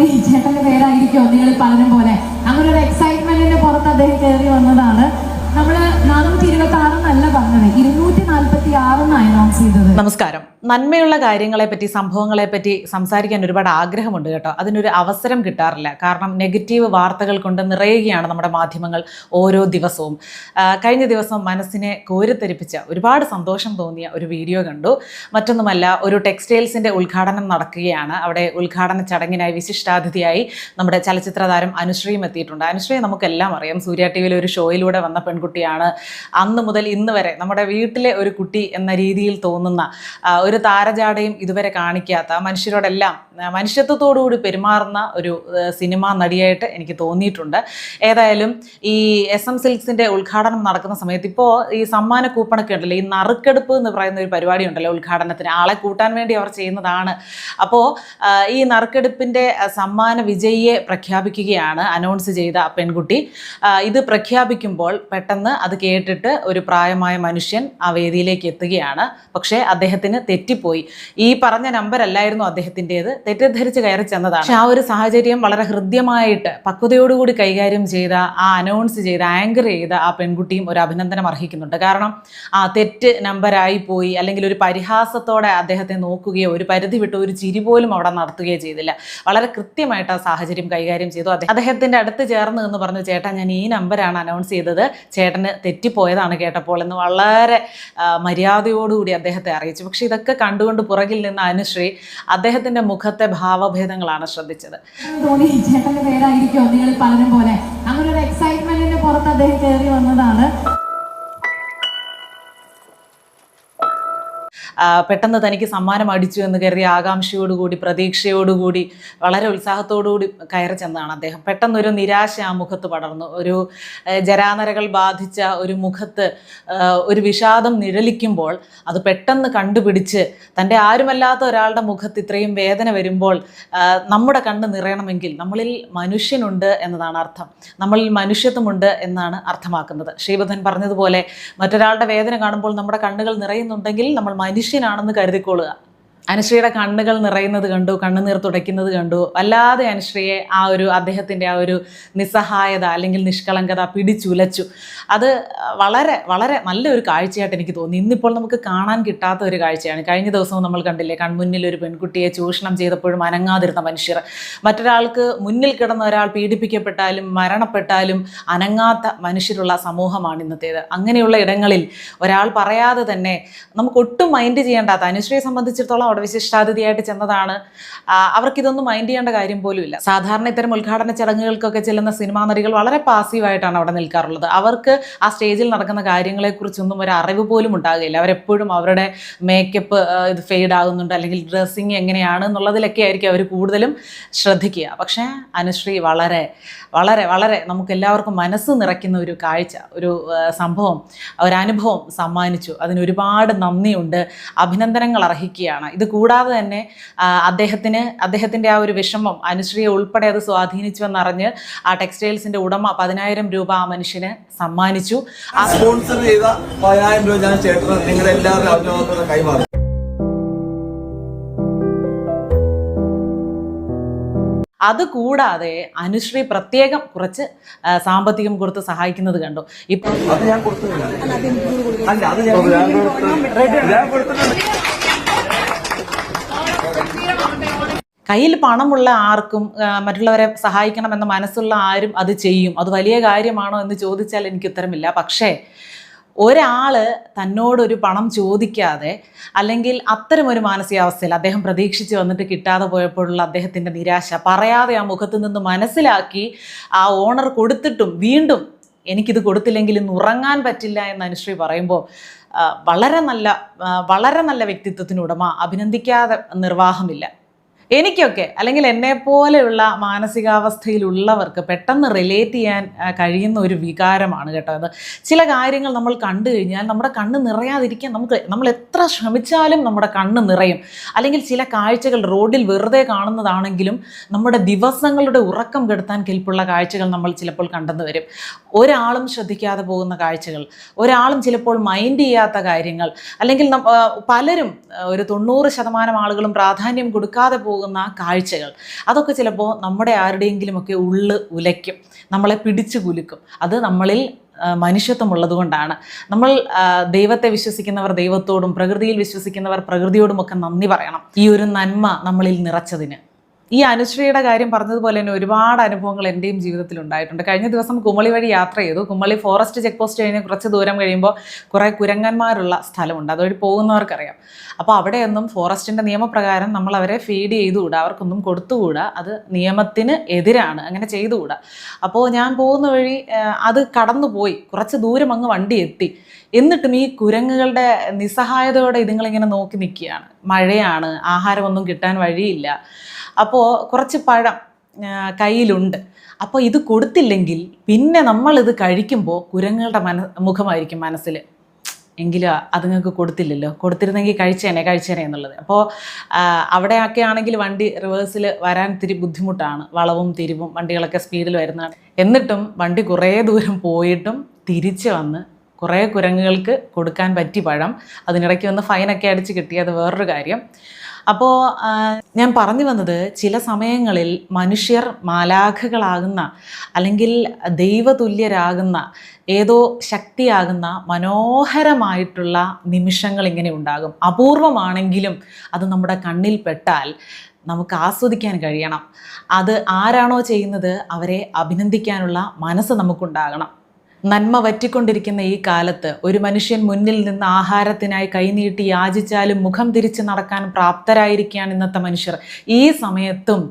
തോന്നി ചേട്ടന്റെ പേരായിരിക്കും നിങ്ങൾ പലരും പോലെ. അങ്ങനെ ഒരു എക്സൈറ്റ്മെന്റിന്റെ പുറത്ത് അദ്ദേഹം കയറി വന്നതാണ്. നമ്മൾ നാനൂറ്റി ഇരുപത്തി ആറെന്നല്ല പറഞ്ഞത് ഇരുന്നൂറ്റി നാല്പത്തി ആറെന്നാണ് അനൗൺസ് ചെയ്തത്. നമസ്കാരം. നന്മയുള്ള കാര്യങ്ങളെപ്പറ്റി സംഭവങ്ങളെപ്പറ്റി സംസാരിക്കാൻ ഒരുപാട് ആഗ്രഹമുണ്ട് കേട്ടോ. അതിനൊരു അവസരം കിട്ടാറില്ല. കാരണം നെഗറ്റീവ് വാർത്തകൾ കൊണ്ട് നിറയുകയാണ് നമ്മുടെ മാധ്യമങ്ങൾ ഓരോ ദിവസവും. കഴിഞ്ഞ ദിവസം മനസ്സിനെ കോരിത്തെരിപ്പിച്ച ഒരുപാട് സന്തോഷം തോന്നിയ ഒരു വീഡിയോ കണ്ടു. മറ്റൊന്നുമല്ല ഒരു ടെക്സ്റ്റൈൽസിന്റെ ഉദ്ഘാടനം നടക്കുകയാണ്. അവിടെ ഉദ്ഘാടന ചടങ്ങിനായി വിശിഷ്ടാതിഥിയായി നമ്മുടെ ചലച്ചിത്ര താരം അനുശ്രീയും എത്തിയിട്ടുണ്ട്. അനുശ്രീയെ നമുക്കെല്ലാം അറിയാം. സൂര്യ ടി വിയിലെ ഒരു ഷോയിലൂടെ വന്ന പെൺകുട്ടിയാണ്. അന്ന് മുതൽ ഇന്ന് വരെ നമ്മുടെ വീട്ടിലെ ഒരു കുട്ടി എന്ന രീതിയിൽ തോന്നുന്ന ഒരു താരജാടയും ഇതുവരെ കാണിക്കാത്ത മനുഷ്യരോടെല്ലാം മനുഷ്യത്വത്തോടുകൂടി പെരുമാറുന്ന ഒരു സിനിമാ നടിയായിട്ട് എനിക്ക് തോന്നിയിട്ടുണ്ട്. ഏതായാലും ഈ എസ് എം സിൽക്സിന്റെ ഉദ്ഘാടനം നടക്കുന്ന സമയത്ത് ഇപ്പോൾ ഈ സമ്മാന കൂപ്പണൊക്കെ ഉണ്ടല്ലോ ഈ നറുക്കെടുപ്പ് എന്ന് പറയുന്ന ഒരു പരിപാടി ഉണ്ടല്ലോ ഉദ്ഘാടനത്തിന്. ആളെ കൂട്ടാൻ വേണ്ടി അവർ ചെയ്യുന്നതാണ്. അപ്പോൾ ഈ നറുക്കെടുപ്പിന്റെ സമ്മാന വിജയിയെ പ്രഖ്യാപിക്കുകയാണ് അനൗൺസ് ചെയ്ത പെൺകുട്ടി. ഇത് പ്രഖ്യാപിക്കുമ്പോൾ പെട്ടെന്ന് അത് കേട്ടിട്ട് ഒരു പ്രായമായ മനുഷ്യൻ ആ വേദിയിലേക്ക് എത്തുകയാണ്. പക്ഷേ അദ്ദേഹത്തിന് തെറ്റിപ്പോയി. ഈ പറഞ്ഞ നമ്പർ അല്ലായിരുന്നു അദ്ദേഹത്തിന്റെത്. തെറ്റിദ്ധരിച്ച് കയറി ചെന്നതാണ്. പക്ഷെ ആ ഒരു സാഹചര്യം വളരെ ഹൃദ്യമായിട്ട് പക്വതയോടുകൂടി കൈകാര്യം ചെയ്ത ആ അനൗൺസ് ചെയ്ത ആങ്കർ ചെയ്ത ആ പെൺകുട്ടിയും ഒരു അഭിനന്ദനം അർഹിക്കുന്നുണ്ട്. കാരണം ആ തെറ്റ് നമ്പരായി പോയി. അല്ലെങ്കിൽ ഒരു പരിഹാസത്തോടെ അദ്ദേഹത്തെ നോക്കുകയോ ഒരു പരിധി വിട്ട് ഒരു ചിരി പോലും അവിടെ നടത്തുകയോ ചെയ്തില്ല. വളരെ കൃത്യമായിട്ട് ആ സാഹചര്യം കൈകാര്യം ചെയ്തു. അദ്ദേഹം അദ്ദേഹത്തിന്റെ അടുത്ത് ചേർന്ന് എന്ന് പറഞ്ഞു ചേട്ടാ ഞാൻ ഈ നമ്പറാണ് അനൗൺസ് ചെയ്തത്. ചേട്ടന് തെറ്റിപ്പോയതാണ് കേട്ടപ്പോൾ എന്ന് വളരെ മര്യാദയോടുകൂടി അദ്ദേഹത്തെ അറിയിച്ചു. പക്ഷേ ഇതൊക്കെ കണ്ടുകൊണ്ട് പുറകിൽ നിന്ന് അനുശ്രീ അദ്ദേഹത്തിന്റെ മുഖത്തെ ഭാവഭേദങ്ങളാണ് ശ്രദ്ധിച്ചത്. ചേട്ടന്റെ പേരായിരിക്കും നിങ്ങൾ പലരും പോലെ. അങ്ങനെ ഒരു എക്സൈറ്റ്മെന്റിന്റെ പുറത്ത് അദ്ദേഹം കയറി വന്നതാണ്. പെട്ടെന്ന് തനിക്ക് സമ്മാനം അടിച്ചു എന്ന് കയറി ആകാംക്ഷയോടുകൂടി പ്രതീക്ഷയോടുകൂടി വളരെ ഉത്സാഹത്തോടുകൂടി കയറി ചെന്നതാണ് അദ്ദേഹം. പെട്ടെന്നൊരു നിരാശ ആ മുഖത്ത് പടർന്നു. ഒരു ജരാനരകൾ ബാധിച്ച ഒരു മുഖത്ത് ഒരു വിഷാദം നിഴലിക്കുമ്പോൾ അത് പെട്ടെന്ന് കണ്ടുപിടിച്ച് തന്റെ ആരുമല്ലാത്ത ഒരാളുടെ മുഖത്ത് ഇത്രയും വേദന വരുമ്പോൾ നമ്മുടെ കണ്ണ് നിറയണമെങ്കിൽ നമ്മളിൽ മനുഷ്യനുണ്ട് എന്നതാണ് അർത്ഥം. നമ്മളിൽ മനുഷ്യത്വമുണ്ട് എന്നാണ് അർത്ഥമാക്കുന്നത്. ശ്രീബുധൻ പറഞ്ഞതുപോലെ മറ്റൊരാളുടെ വേദന കാണുമ്പോൾ നമ്മുടെ കണ്ണുകൾ നിറയുന്നുണ്ടെങ്കിൽ നമ്മൾ മനുഷ്യനാണെന്ന് കരുതിക്കൊള്ളുക. അനുശ്രീയുടെ കണ്ണുകൾ നിറയുന്നത് കണ്ടു കണ്ണുനീർ തുടയ്ക്കുന്നത് കണ്ടു. വല്ലാതെ അനുശ്രീയെ ആ ഒരു അദ്ദേഹത്തിന്റെ ആ ഒരു നിസ്സഹായത അല്ലെങ്കിൽ നിഷ്കളങ്കത പിടിച്ചുലച്ചു. അത് വളരെ വളരെ നല്ലൊരു കാഴ്ചയായിട്ട് എനിക്ക് തോന്നി. ഇന്നിപ്പോൾ നമുക്ക് കാണാൻ കിട്ടാത്ത ഒരു കാഴ്ചയാണ്. കഴിഞ്ഞ ദിവസവും നമ്മൾ കണ്ടില്ലേ കൺമുന്നിൽ ഒരു പെൺകുട്ടിയെ ചൂഷണം ചെയ്തപ്പോഴും അനങ്ങാതിരുന്ന മനുഷ്യർ. മറ്റൊരാൾക്ക് മുന്നിൽ കിടന്ന ഒരാൾ പീഡിപ്പിക്കപ്പെട്ടാലും മരണപ്പെട്ടാലും അനങ്ങാത്ത മനുഷ്യരുള്ള സമൂഹമാണ് ഇന്നത്തേത്. അങ്ങനെയുള്ള ഇടങ്ങളിൽ ഒരാൾ പറയാതെ തന്നെ നമുക്ക് ഒട്ടും മൈൻഡ് ചെയ്യേണ്ടാത്ത അനുശ്രീയെ സംബന്ധിച്ചിടത്തോളം അവിടെ വിശിഷ്ടാതിഥിയായിട്ട് ചെന്നതാണ്. അവർക്കിതൊന്നും മൈൻഡ് ചെയ്യേണ്ട കാര്യം പോലും ഇല്ല. സാധാരണ ഇത്തരം ഉദ്ഘാടന ചടങ്ങുകൾക്കൊക്കെ ചെല്ലുന്ന സിനിമാ നടികൾ വളരെ പാസീവായിട്ടാണ് അവിടെ നിൽക്കാറുള്ളത്. അവർക്ക് ആ സ്റ്റേജിൽ നടക്കുന്ന കാര്യങ്ങളെക്കുറിച്ചൊന്നും ഒരു അറിവ് പോലും ഉണ്ടാകില്ല. അവരെപ്പോഴും അവരുടെ മേക്കപ്പ് ഇത് ഫെയ്ഡ് ആകുന്നുണ്ട് അല്ലെങ്കിൽ ഡ്രസ്സിങ് എങ്ങനെയാണ് എന്നുള്ളതിലൊക്കെ ആയിരിക്കും അവർ കൂടുതലും ശ്രദ്ധിക്കുക. പക്ഷേ അനുശ്രീ വളരെ വളരെ വളരെ നമുക്ക് എല്ലാവർക്കും മനസ്സ് നിറയ്ക്കുന്ന ഒരു കാഴ്ച ഒരു സംഭവം ഒരനുഭവം സമ്മാനിച്ചു. അതിന് ഒരുപാട് നന്ദിയുണ്ട്. അഭിനന്ദനങ്ങൾ അർഹിക്കുകയാണ്. ഇത് കൂടാതെ തന്നെ അദ്ദേഹത്തിന് അദ്ദേഹത്തിന്റെ ആ ഒരു വിഷമം അനുശ്രീയെ ഉൾപ്പെടെ അത് സ്വാധീനിച്ചു എന്നറിഞ്ഞ് ആ ടെക്സ്റ്റൈൽസിന്റെ ഉടമ പതിനായിരം രൂപ ആ മനുഷ്യന് സമ്മാനിച്ചു. ആ സ്പോൺസർ ചെയ്ത പതിനായിരം രൂപ ഞാൻ ചേട്ടന് നിങ്ങളുടെ എല്ലാവരുടെ അഭിനവത്തോടെ കൈമാറി. അതുകൂടാതെ അനുശ്രീ പ്രത്യേകം കുറച്ച് സാമ്പത്തികം കൊടുത്ത് സഹായിക്കുന്നത് കണ്ടു. ഇപ്പൊ അത് ഞാൻ കൊടുത്തില്ല അല്ല അത് ഞാൻ ഞാൻ കൊടുത്തിട്ടുണ്ട്. കയ്യിൽ പണമുള്ള ആർക്കും മറ്റുള്ളവരെ സഹായിക്കണമെന്ന മനസ്സുള്ള ആരും അത് ചെയ്യും. അത് വലിയ കാര്യമാണോ എന്ന് ചോദിച്ചാൽ എനിക്ക് ഉത്തരമില്ല. പക്ഷേ ഒരാൾ തന്നോടൊരു പണം ചോദിക്കാതെ അല്ലെങ്കിൽ അത്തരമൊരു മാനസികാവസ്ഥയിൽ അദ്ദേഹം പ്രതീക്ഷിച്ച് വന്നിട്ട് കിട്ടാതെ പോയപ്പോഴുള്ള അദ്ദേഹത്തിന്റെ നിരാശ പറയാതെ ആ മുഖത്ത് നിന്ന് മനസ്സിലാക്കി ആ ഓണർ കൊടുത്തിട്ടും വീണ്ടും എനിക്കിത് കൊടുത്തില്ലെങ്കിൽ ഇന്ന് ഉറങ്ങാൻ പറ്റില്ല എന്ന് അനുശ്രീ പറയുമ്പോൾ വളരെ നല്ല വളരെ നല്ല വ്യക്തിത്വത്തിനുടമ അഭിനന്ദിക്കാതെ നിർവാഹമില്ല. എനിക്കൊക്കെ അല്ലെങ്കിൽ എന്നെ പോലെയുള്ള മാനസികാവസ്ഥയിലുള്ളവർക്ക് പെട്ടെന്ന് റിലേറ്റ് ചെയ്യാൻ കഴിയുന്ന ഒരു വികാരമാണ് കേട്ടോ അത്. ചില കാര്യങ്ങൾ നമ്മൾ കണ്ടു കഴിഞ്ഞാൽ നമ്മുടെ കണ്ണ് നിറയാതിരിക്കാൻ നമുക്ക് നമ്മൾ എത്ര ശ്രമിച്ചാലും നമ്മുടെ കണ്ണ് നിറയും. അല്ലെങ്കിൽ ചില കാഴ്ചകൾ റോഡിൽ വെറുതെ കാണുന്നതാണെങ്കിലും നമ്മുടെ ദിവസങ്ങളുടെ ഉറക്കം കെടുത്താൻ കെൽപ്പുള്ള കാഴ്ചകൾ നമ്മൾ ചിലപ്പോൾ കണ്ടെന്ന് വരും. ഒരാളും ശ്രദ്ധിക്കാതെ പോകുന്ന കാഴ്ചകൾ ഒരാളും ചിലപ്പോൾ മൈൻഡ് ചെയ്യാത്ത കാര്യങ്ങൾ അല്ലെങ്കിൽ പലരും ഒരു തൊണ്ണൂറ് ശതമാനം ആളുകളും പ്രാധാന്യം കൊടുക്കാതെ പോകുന്ന പോകുന്ന ആ കാഴ്ചകൾ. അതൊക്കെ ചിലപ്പോൾ നമ്മുടെ ആരുടെയെങ്കിലുമൊക്കെ ഉള്ള് ഉലയ്ക്കും നമ്മളെ പിടിച്ചു കുലുക്കും. അത് നമ്മളിൽ മനുഷ്യത്വം ഉള്ളതുകൊണ്ടാണ്. നമ്മൾ ദൈവത്തെ വിശ്വസിക്കുന്നവർ ദൈവത്തോടും പ്രകൃതിയിൽ വിശ്വസിക്കുന്നവർ പ്രകൃതിയോടുമൊക്കെ നന്ദി പറയണം. ഈ ഒരു നന്മ നമ്മളിൽ നിറച്ചതിന്. ഈ അനുശ്രീയുടെ കാര്യം പറഞ്ഞതുപോലെ തന്നെ ഒരുപാട് അനുഭവങ്ങൾ എന്റെയും ജീവിതത്തിൽ ഉണ്ടായിട്ടുണ്ട്. കഴിഞ്ഞ ദിവസം കുമളി വഴി യാത്ര ചെയ്തു. കുമളി ഫോറസ്റ്റ് ചെക്ക് പോസ്റ്റ് കഴിഞ്ഞ് കുറച്ച് ദൂരം കഴിയുമ്പോൾ കുറേ കുരങ്ങന്മാരുള്ള സ്ഥലമുണ്ട്. അതുവഴി പോകുന്നവർക്കറിയാം. അപ്പോൾ അവിടെയൊന്നും ഫോറസ്റ്റിന്റെ നിയമപ്രകാരം നമ്മൾ അവരെ ഫീഡ് ചെയ്തുകൂടാ. അവർക്കൊന്നും കൊടുത്തുകൂടാ. അത് നിയമത്തിന് എതിരാണ്. അങ്ങനെ ചെയ്തുകൂടാ. അപ്പോൾ ഞാൻ പോകുന്ന വഴി അത് കടന്നുപോയി. കുറച്ച് ദൂരം അങ്ങ് വണ്ടി എത്തി. എന്നിട്ടും ഈ കുരങ്ങുകളുടെ നിസ്സഹായതയോടെ ഇതുങ്ങളിങ്ങനെ നോക്കി നിൽക്കുകയാണ്. മഴയാണ്. ആഹാരമൊന്നും കിട്ടാൻ വഴിയില്ല. അപ്പോൾ കുറച്ച് പഴം കയ്യിലുണ്ട്. അപ്പോൾ ഇത് കൊടുത്തില്ലെങ്കിൽ പിന്നെ നമ്മളിത് കഴിക്കുമ്പോൾ കുരങ്ങളുടെ മന മുഖമായിരിക്കും മനസ്സിൽ എങ്കിലും അതുങ്ങൾക്ക് കൊടുത്തില്ലല്ലോ. കൊടുത്തിരുന്നെങ്കിൽ കഴിച്ചേനെ കഴിച്ചേനെ എന്നുള്ളത്. അപ്പോൾ അവിടെയൊക്കെ ആണെങ്കിൽ വണ്ടി റിവേഴ്സിൽ വരാൻ ഇത്തിരി ബുദ്ധിമുട്ടാണ്. വളവും തിരിവും വണ്ടികളൊക്കെ സ്പീഡിൽ വരുന്നതാണ്. എന്നിട്ടും വണ്ടി കുറേ ദൂരം പോയിട്ടും തിരിച്ച് വന്ന് കുറേ കുരങ്ങുകൾക്ക് കൊടുക്കാൻ പറ്റി പഴം അതിനിടയ്ക്ക് വന്ന് ഫൈനൊക്കെ അടിച്ച് കിട്ടിയത് വേറൊരു കാര്യം. അപ്പോൾ ഞാൻ പറഞ്ഞു വന്നത് ചില സമയങ്ങളിൽ മനുഷ്യർ മാലാഖകളാകുന്ന അല്ലെങ്കിൽ ദൈവതുല്യരാകുന്ന ഏതോ ശക്തിയാകുന്ന മനോഹരമായിട്ടുള്ള നിമിഷങ്ങൾ ഇങ്ങനെ ഉണ്ടാകും. അപൂർവമാണെങ്കിലും അത് നമ്മുടെ കണ്ണിൽ പെട്ടാൽ നമുക്ക് ആസ്വദിക്കാൻ കഴിയണം. അത് ആരാണോ ചെയ്യുന്നത് അവരെ അഭിനന്ദിക്കാനുള്ള മനസ്സ് നമുക്കുണ്ടാകണം. നന്മ വറ്റിക്കൊണ്ടിരിക്കുന്ന ഈ കാലത്ത് ഒരു മനുഷ്യൻ മുന്നിൽ നിന്ന് ആഹാരത്തിനായി കൈനീട്ടി യാചിച്ചാലും മുഖം തിരിച്ച് നടക്കാൻ പ്രാപ്തരായിരിക്കുകയാണ് ഇന്നത്തെ മനുഷ്യർ. ഈ സമയത്തും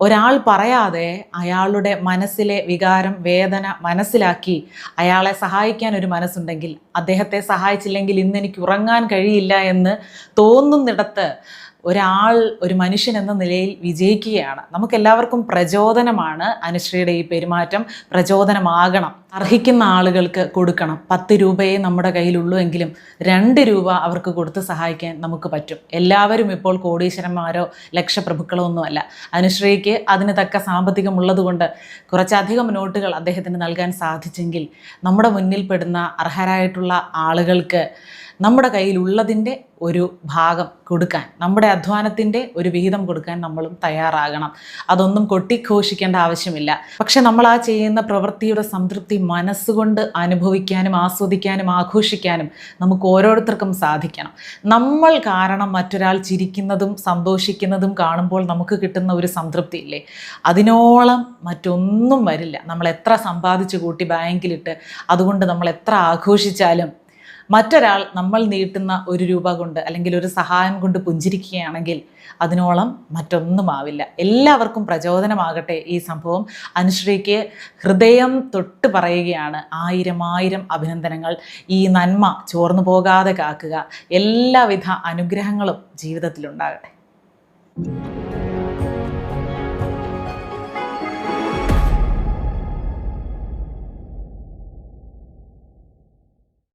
ഒരാൾ പറയാതെ അയാളുടെ മനസ്സിലെ വികാരം വേദന മനസ്സിലാക്കി അയാളെ സഹായിക്കാൻ ഒരു മനസ്സുണ്ടെങ്കിൽ അദ്ദേഹത്തെ സഹായിച്ചില്ലെങ്കിൽ ഇന്ന് എനിക്ക് ഉറങ്ങാൻ കഴിയില്ല എന്ന് തോന്നുന്നിടത്ത് ഒരാൾ ഒരു മനുഷ്യൻ എന്ന നിലയിൽ വിജയിക്കുകയാണ്. നമുക്കെല്ലാവർക്കും പ്രചോദനമാണ് അനുശ്രീയുടെ ഈ പെരുമാറ്റം. പ്രചോദനമാകണം. അർഹിക്കുന്ന ആളുകൾക്ക് കൊടുക്കണം. പത്ത് രൂപയെ നമ്മുടെ കയ്യിലുള്ളൂ എങ്കിലും രണ്ട് രൂപ അവർക്ക് കൊടുത്ത് സഹായിക്കാൻ നമുക്ക് പറ്റും. എല്ലാവരും ഇപ്പോൾ കോടീശ്വരന്മാരോ ലക്ഷപ്രഭുക്കളോ ഒന്നുമല്ല അനുശ്രീക്ക് അതിന് തക്ക സാമ്പത്തികമുള്ളതുകൊണ്ട് കുറച്ചധികം നോട്ടുകൾ അദ്ദേഹത്തിന് നൽകാൻ സാധിച്ചെങ്കിൽ നമ്മുടെ മുന്നിൽ പെടുന്ന അർഹരായിട്ടുള്ള ആളുകൾക്ക് നമ്മുടെ കയ്യിലുള്ളതിന്റെ ഒരു ഭാഗം കൊടുക്കാൻ നമ്മുടെ അധ്വാനത്തിന്റെ ഒരു വിഹിതം കൊടുക്കാൻ നമ്മളും തയ്യാറാകണം. അതൊന്നും കൊട്ടിഘോഷിക്കേണ്ട ആവശ്യമില്ല. പക്ഷെ നമ്മൾ ആ ചെയ്യുന്ന പ്രവൃത്തിയുടെ സംതൃപ്തി മനസ്സുകൊണ്ട് അനുഭവിക്കാനും ആസ്വദിക്കാനും ആഘോഷിക്കാനും നമുക്ക് ഓരോരുത്തർക്കും സാധിക്കണം. നമ്മൾ കാരണം മറ്റൊരാൾ ചിരിക്കുന്നതും സന്തോഷിക്കുന്നതും കാണുമ്പോൾ നമുക്ക് കിട്ടുന്ന ഒരു സംതൃപ്തി ഇല്ലേ? അതിനോളം മറ്റൊന്നും വരില്ല. നമ്മൾ എത്ര സമ്പാദിച്ചു കൂട്ടി ബാങ്കിലിട്ട് അതുകൊണ്ട് നമ്മൾ എത്ര ആഘോഷിച്ചാലും മറ്റൊരാൾ നമ്മൾ നീട്ടുന്ന ഒരു രൂപ കൊണ്ട് അല്ലെങ്കിൽ ഒരു സഹായം കൊണ്ട് പുഞ്ചിരിക്കുകയാണെങ്കിൽ അതിനോളം മറ്റൊന്നും ആവില്ല എല്ലാവർക്കും പ്രചോദനമാകട്ടെ ഈ സംഭവം. അനുശ്രീക്ക് ഹൃദയം തൊട്ട് പറയുകയാണ് ആയിരം ആയിരം അഭിനന്ദനങ്ങൾ. ഈ നന്മ ചോർന്നു പോകാതെ കാക്കുക. എല്ലാവിധ അനുഗ്രഹങ്ങളും ജീവിതത്തിലുണ്ടാകട്ടെ.